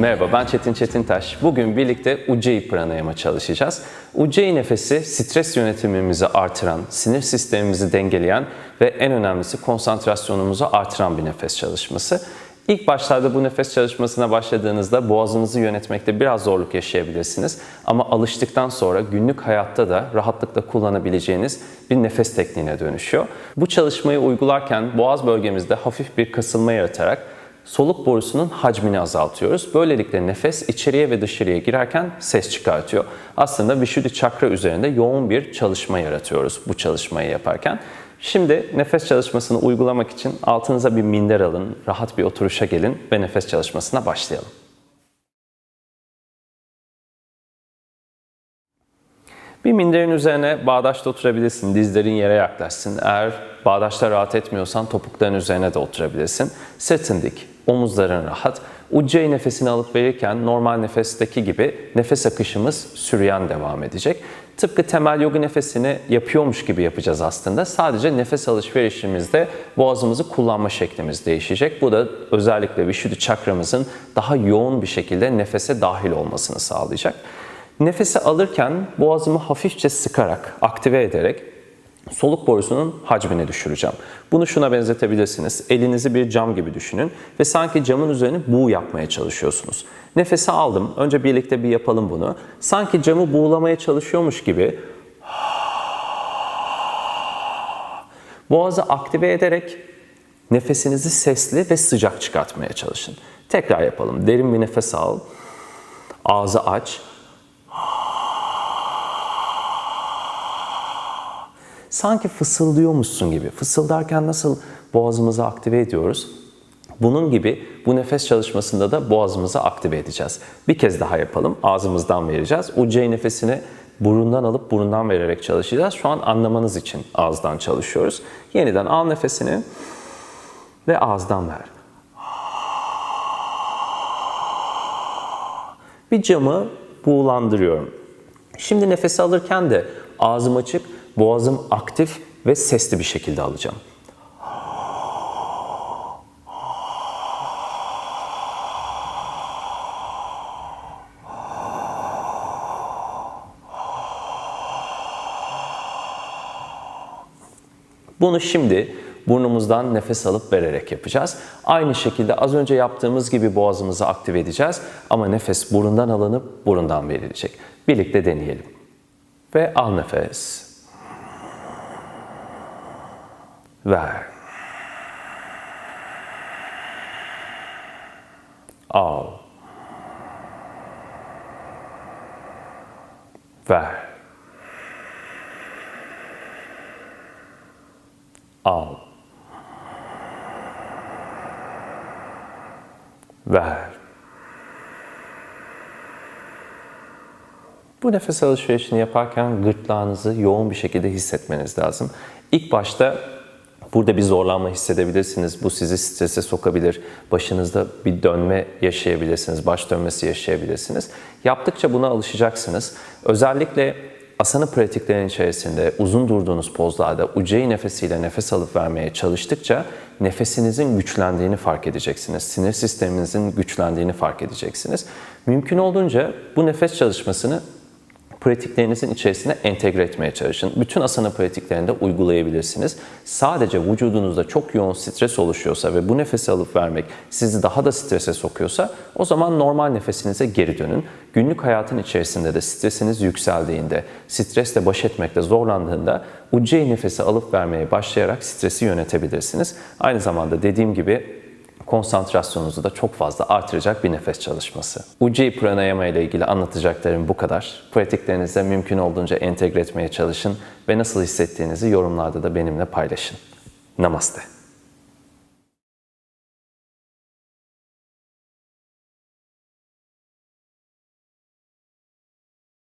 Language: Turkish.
Merhaba ben Çetin Çetintaş. Bugün birlikte Ujjayi pranayama çalışacağız. Ujjayi nefesi stres yönetimimizi artıran, sinir sistemimizi dengeleyen ve en önemlisi konsantrasyonumuzu artıran bir nefes çalışması. İlk başlarda bu nefes çalışmasına başladığınızda boğazınızı yönetmekte biraz zorluk yaşayabilirsiniz. Ama alıştıktan sonra günlük hayatta da rahatlıkla kullanabileceğiniz bir nefes tekniğine dönüşüyor. Bu çalışmayı uygularken boğaz bölgemizde hafif bir kasılma yaratarak soluk borusunun hacmini azaltıyoruz. Böylelikle nefes içeriye ve dışarıya girerken ses çıkartıyor. Aslında Vishuddhi çakra üzerinde yoğun bir çalışma yaratıyoruz bu çalışmayı yaparken. Şimdi nefes çalışmasını uygulamak için altınıza bir minder alın, rahat bir oturuşa gelin ve nefes çalışmasına başlayalım. Bir minderin üzerine bağdaşta oturabilirsin. Dizlerin yere yaklaşsın. Eğer bağdaşta rahat etmiyorsan topukların üzerine de oturabilirsin. Sırtın dik, omuzların rahat. Ujjayi nefesini alıp verirken normal nefesteki gibi nefes akışımız sürüyen devam edecek. Tıpkı temel yoga nefesini yapıyormuş gibi yapacağız aslında. Sadece nefes alışverişimizde boğazımızı kullanma şeklimiz değişecek. Bu da özellikle Vishuddhi çakramızın daha yoğun bir şekilde nefese dahil olmasını sağlayacak. Nefesi alırken boğazımı hafifçe sıkarak, aktive ederek soluk borusunun hacmini düşüreceğim. Bunu şuna benzetebilirsiniz. Elinizi bir cam gibi düşünün ve sanki camın üzerine buğu yapmaya çalışıyorsunuz. Nefesi aldım. Önce birlikte bir yapalım bunu. Sanki camı buğulamaya çalışıyormuş gibi boğazı aktive ederek nefesinizi sesli ve sıcak çıkartmaya çalışın. Tekrar yapalım. Derin bir nefes al. Ağzı aç. Sanki fısıldıyormuşsun gibi. Fısıldarken nasıl boğazımızı aktive ediyoruz? Bunun gibi bu nefes çalışmasında da boğazımızı aktive edeceğiz. Bir kez daha yapalım. Ağzımızdan vereceğiz. Ujjayi nefesini burundan alıp burundan vererek çalışacağız. Şu an anlamanız için ağızdan çalışıyoruz. Yeniden al nefesini ve ağızdan ver. Bir camı buğulandırıyorum. Şimdi nefes alırken de ağzım açık, boğazım aktif ve sesli bir şekilde alacağım. Bunu şimdi burnumuzdan nefes alıp vererek yapacağız. Aynı şekilde az önce yaptığımız gibi boğazımızı aktive edeceğiz ama nefes burundan alınıp burundan verilecek. Birlikte deneyelim. Ve al nefes. Ver. Al. Ver. Al. Ver. Bu nefes alışverişini yaparken gırtlağınızı yoğun bir şekilde hissetmeniz lazım. İlk başta Burada bir zorlanma hissedebilirsiniz. Bu sizi strese sokabilir. Başınızda bir dönme yaşayabilirsiniz. Baş dönmesi yaşayabilirsiniz. Yaptıkça buna alışacaksınız. Özellikle asana pratiklerin içerisinde uzun durduğunuz pozlarda uceyi nefesiyle nefes alıp vermeye çalıştıkça nefesinizin güçlendiğini fark edeceksiniz. Sinir sisteminizin güçlendiğini fark edeceksiniz. Mümkün olduğunca bu nefes çalışmasını pratiklerinizin içerisine entegre etmeye çalışın. Bütün asana pratiklerinde uygulayabilirsiniz. Sadece vücudunuzda çok yoğun stres oluşuyorsa ve bu nefesi alıp vermek sizi daha da strese sokuyorsa o zaman normal nefesinize geri dönün. Günlük hayatın içerisinde de stresiniz yükseldiğinde, stresle baş etmekte zorlandığında Ujjayi nefesi alıp vermeye başlayarak stresi yönetebilirsiniz. Aynı zamanda dediğim gibi konsantrasyonunuzu da çok fazla artıracak bir nefes çalışması. Ujjayi pranayama ile ilgili anlatacaklarım bu kadar. Pratiklerinize mümkün olduğunca entegre etmeye çalışın ve nasıl hissettiğinizi yorumlarda da benimle paylaşın. Namaste.